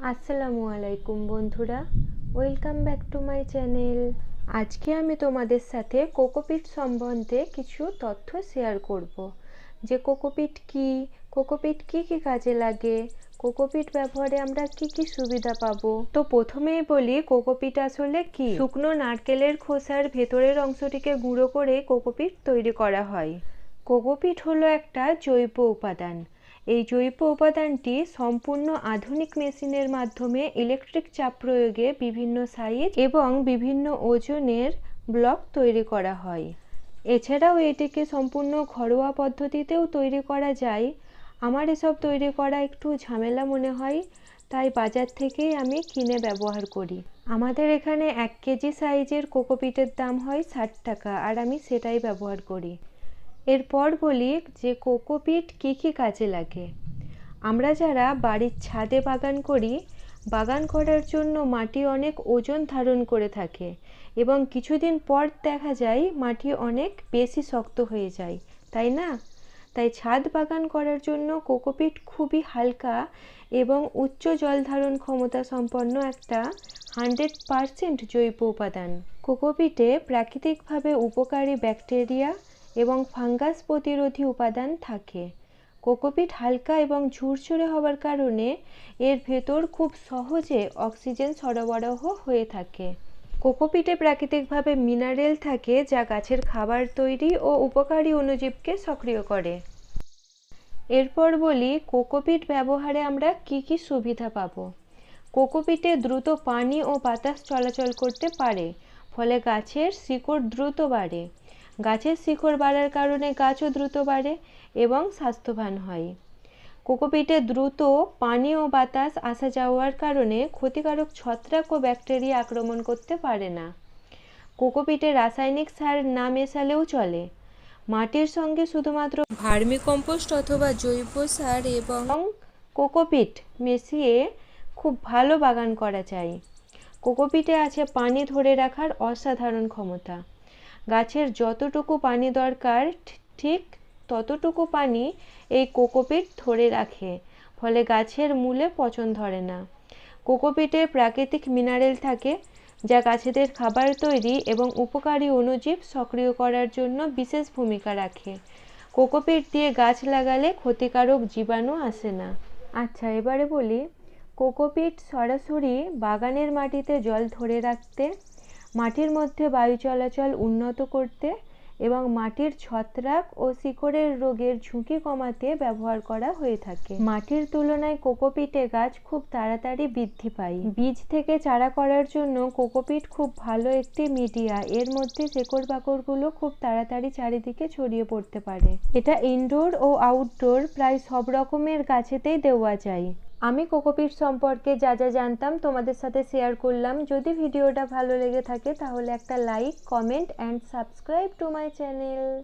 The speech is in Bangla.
আসসালামু আলাইকুম বন্ধুরা welcome back to my channel আজকে আমি তোমাদের সাথে কোকোপিট সম্বন্ধে কিছু তথ্য শেয়ার করব। যে কোকোপিট কি কোকোপিট কি কি কাজে লাগে, কোকোপিট ব্যবহারে আমরা কি কি সুবিধা পাবো? তো প্রথমেই বলি, কোকোপিট আসলে কি? শুকনো নারকেলের খোসার ভেতরের অংশটিকে গুঁড়ো করে কোকোপিট তৈরি করা হয়। কোকোপিট হলো একটা জৈব উপাদান। এই জৈব উপাদানটি সম্পূর্ণ আধুনিক মেশিনের মাধ্যমে ইলেকট্রিক চাপ প্রয়োগে বিভিন্ন সাইজ এবং বিভিন্ন ওজনের ব্লক তৈরি করা হয়। এছাড়াও এটিকে সম্পূর্ণ ঘরোয়া পদ্ধতিতেও তৈরি করা যায়। আমার এসব তৈরি করা একটু ঝামেলা মনে হয়, তাই বাজার থেকেই আমি কিনে ব্যবহার করি। আমাদের এখানে এক কেজি সাইজের কোকোপিটের দাম হয় ষাট টাকা, আর আমি সেটাই ব্যবহার করি। এরপর বলি যে কোকোপিট কী কী কাজে লাগে। আমরা যারা বাড়ির ছাদে বাগান করি, বাগান করার জন্য মাটি অনেক ওজন ধারণ করে থাকে এবং কিছুদিন পর দেখা যায় মাটি অনেক বেশি শক্ত হয়ে যায়, তাই না? তাই ছাদ বাগান করার জন্য কোকোপিট খুবই হালকা এবং উচ্চ জল ধারণ ক্ষমতা সম্পন্ন একটা হান্ড্রেড পারসেন্ট জৈব উপাদান। কোকোপিটে প্রাকৃতিকভাবে উপকারী ব্যাকটেরিয়া এবং ফাঙ্গাস প্রতিরোধী উপাদান থাকে। কোকোপিট হালকা এবং ঝুরঝুরে হওয়ার কারণে এর ভেতর খুব সহজে অক্সিজেন সরবরাহ হয়ে থাকে। কোকোপিটে প্রাকৃতিকভাবে মিনারেল থাকে যা গাছের খাবার তৈরি ও উপকারী অণুজীবকে সক্রিয় করে। এরপর বলি কোকোপিট ব্যবহারে আমরা কি কি সুবিধা পাব? কোকোপিটে দ্রুত পানি ও বাতাস চলাচল করতে পারে, ফলে গাছের শিকড় দ্রুত বাড়ে। গাছের শিকড় বাড়ার কারণে গাছও দ্রুত বাড়ে এবং স্বাস্থ্যবান হয়। কোকোপিটে দ্রুত পানি ও বাতাস আসা যাওয়ার কারণে ক্ষতিকারক ছত্রাক ও ব্যাকটেরিয়া আক্রমণ করতে পারে না। কোকোপিটে রাসায়নিক সার না মেশালেও চলে। মাটির সঙ্গে শুধুমাত্র ভার্মি কম্পোস্ট অথবা জৈব সার এবং কোকোপিট মিশিয়ে খুব ভালো বাগান করা যায়। কোকোপিটে আছে পানি ধরে রাখার অসাধারণ ক্ষমতা। গাছের যতটুকু পানি দরকার, ঠিক ততটুকু পানি এই কোকোপিট ধরে রাখে, ফলে গাছের মূলে পচন ধরে না। কোকোপিটে প্রাকৃতিক মিনারেল থাকে, যা গাছেদের খাবার তৈরি এবং উপকারী অণুজীব সক্রিয় করার জন্য বিশেষ ভূমিকা রাখে। কোকোপিট দিয়ে গাছ লাগালে ক্ষতিকারক জীবাণু আসে না। আচ্ছা এবারে বলি, কোকোপিট সরাসরি বাগানের মাটিতে জল ধরে রাখতে মাটির মধ্যে বায়ু চলাচল উন্নত করতে এবং মাটির ছত্রাক ও শিকড়ের রোগের ঝুঁকি কমাতে ব্যবহার করা হয়ে থাকে। মাটির তুলনায় কোকোপিটে গাছ খুব তাড়াতাড়ি বৃদ্ধি পায়। বীজ থেকে চারা করার জন্য কোকোপিট খুব ভালো একটি মিডিয়া। এর মধ্যে শেকড় বাকড়গুলো খুব তাড়াতাড়ি চারিদিকে ছড়িয়ে পড়তে পারে। এটা ইনডোর ও আউটডোর প্রায় সব রকমের গাছেতেই দেওয়া যায়। আমি কোকোপিট সম্পর্কে যা যা জানতাম তোমাদের সাথে শেয়ার করলাম। যদি ভিডিওটা ভালো লেগে থাকে তাহলে একটা like comment and subscribe to my channel